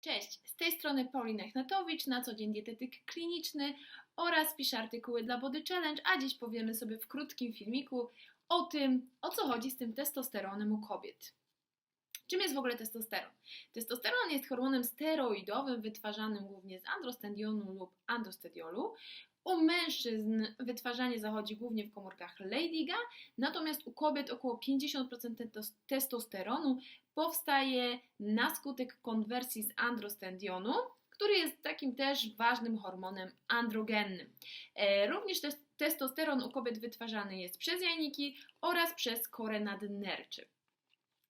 Cześć, z tej strony Paulina Ignatowicz, na co dzień dietetyk kliniczny oraz piszę artykuły dla Body Challenge, a dziś powiemy sobie w krótkim filmiku o tym, o co chodzi z tym testosteronem u kobiet. Czym jest w ogóle testosteron? Testosteron jest hormonem steroidowym wytwarzanym głównie z androstendionu lub androstediolu. U mężczyzn wytwarzanie zachodzi głównie w komórkach Leydiga, natomiast u kobiet około 50% testo- testosteronu powstaje na skutek konwersji z androstendionu, który jest takim też ważnym hormonem androgennym. E, Również tes- testosteron u kobiet wytwarzany jest przez jajniki oraz przez korę nadnerczy.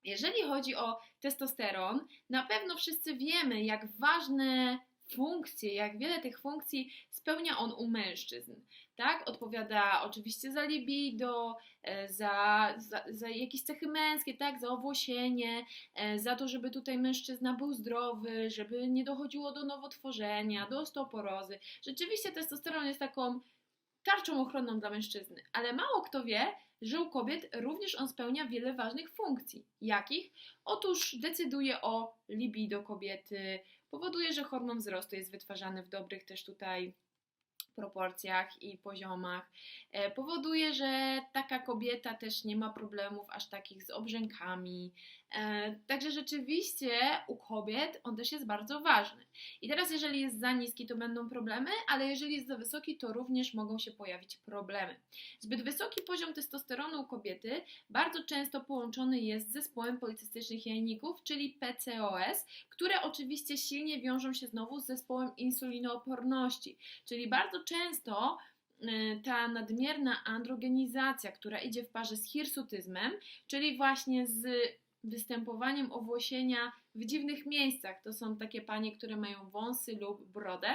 Jeżeli chodzi o testosteron, na pewno wszyscy wiemy, jak ważne funkcje, jak wiele tych funkcji spełnia on u mężczyzn. Tak? Odpowiada oczywiście za libido, e, za, za, za jakieś cechy męskie, tak? za owłosienie, e, za to, żeby tutaj mężczyzna był zdrowy, żeby nie dochodziło do nowotworzenia, do osteoporozy. Rzeczywiście testosteron jest taką tarczą ochronną dla mężczyzny, ale mało kto wie, że u kobiet również on spełnia wiele ważnych funkcji. Jakich? Otóż decyduje o libido kobiety, powoduje, że hormon wzrostu jest wytwarzany w dobrych też tutaj proporcjach i poziomach. E, Powoduje, że taka kobieta też nie ma problemów aż takich z obrzękami. E, Także rzeczywiście u kobiet on też jest bardzo ważny. I teraz, jeżeli jest za niski, to będą problemy, ale jeżeli jest za wysoki, to również mogą się pojawić problemy. Zbyt wysoki poziom testosteronu u kobiety bardzo często połączony jest z zespołem policystycznych jajników, czyli PCOS, które oczywiście silnie wiążą się znowu z zespołem insulinooporności, czyli bardzo często y, ta nadmierna androgenizacja, która idzie w parze z hirsutyzmem, czyli właśnie z występowaniem owłosienia w dziwnych miejscach. To są takie panie, które mają wąsy lub brodę,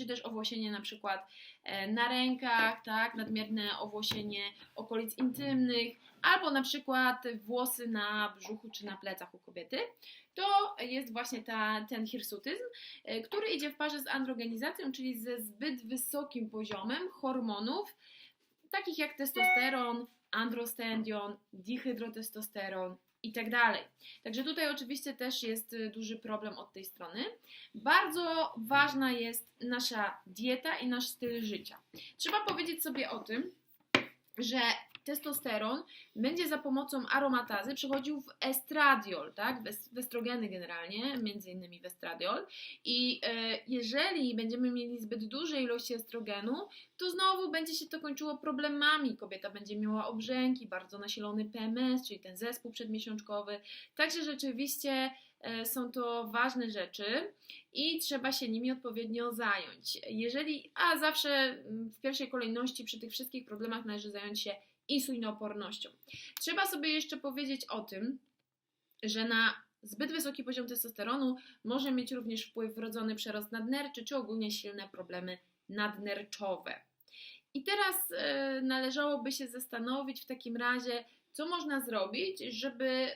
czy też owłosienie na przykład e, na rękach, tak, nadmierne owłosienie okolic intymnych, albo na przykład włosy na brzuchu czy na plecach u kobiety. To jest właśnie ta, ten hirsutyzm, e, który idzie w parze z androgenizacją, czyli ze zbyt wysokim poziomem hormonów, takich jak testosteron, androstendion, dihydrotestosteron i tak dalej. Także tutaj oczywiście też jest y, duży problem od tej strony. Bardzo ważna jest nasza dieta i nasz styl życia. Trzeba powiedzieć sobie o tym, że testosteron będzie za pomocą aromatazy przechodził w estradiol, tak? w est- w estrogeny generalnie, między innymi w estradiol. I e, jeżeli będziemy mieli zbyt duże ilości estrogenu, to znowu będzie się to kończyło problemami. Kobieta będzie miała obrzęki, bardzo nasilony PMS, czyli ten zespół przedmiesiączkowy. Także rzeczywiście e, są to ważne rzeczy i trzeba się nimi odpowiednio zająć. Jeżeli, a zawsze mm, w pierwszej kolejności przy tych wszystkich problemach należy zająć się insulinoopornością. Trzeba sobie jeszcze powiedzieć o tym, że na zbyt wysoki poziom testosteronu może mieć również wpływ wrodzony przerost nadnerczy czy ogólnie silne problemy nadnerczowe. I teraz e, należałoby się zastanowić w takim razie, co można zrobić, żeby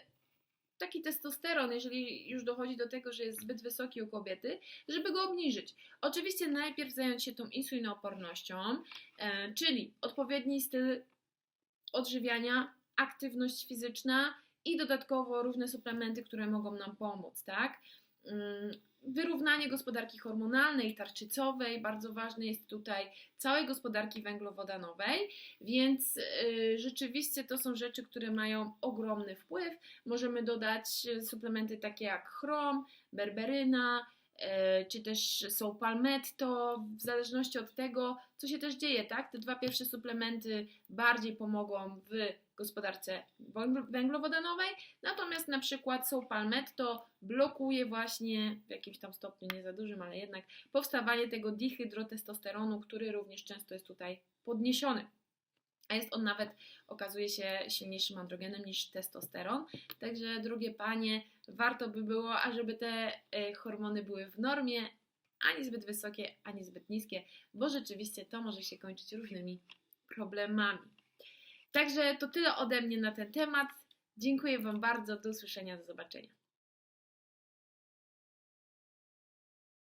taki testosteron, jeżeli już dochodzi do tego, że jest zbyt wysoki u kobiety, żeby go obniżyć. Oczywiście najpierw zająć się tą insulinoopornością, e, czyli odpowiedni styl odżywiania, aktywność fizyczna i dodatkowo różne suplementy, które mogą nam pomóc, tak? Ym, Wyrównanie gospodarki hormonalnej, tarczycowej, bardzo ważne jest tutaj całej gospodarki węglowodanowej, więc y, rzeczywiście to są rzeczy, które mają ogromny wpływ. Możemy dodać y, suplementy takie jak chrom, berberyna, czy też są palmetto, w zależności od tego, co się też dzieje, tak? Te dwa pierwsze suplementy bardziej pomogą w gospodarce węgl- węglowodanowej, natomiast na przykład są palmetto blokuje właśnie w jakimś tam stopniu, nie za dużym, ale jednak powstawanie tego dihydrotestosteronu, który również często jest tutaj podniesiony. A jest on nawet, okazuje się, silniejszym androgenem niż testosteron. Także, drogie panie, warto by było, ażeby te e, hormony były w normie, ani zbyt wysokie, ani zbyt niskie, bo rzeczywiście to może się kończyć różnymi problemami. Także to tyle ode mnie na ten temat. Dziękuję Wam bardzo. Do usłyszenia, do zobaczenia.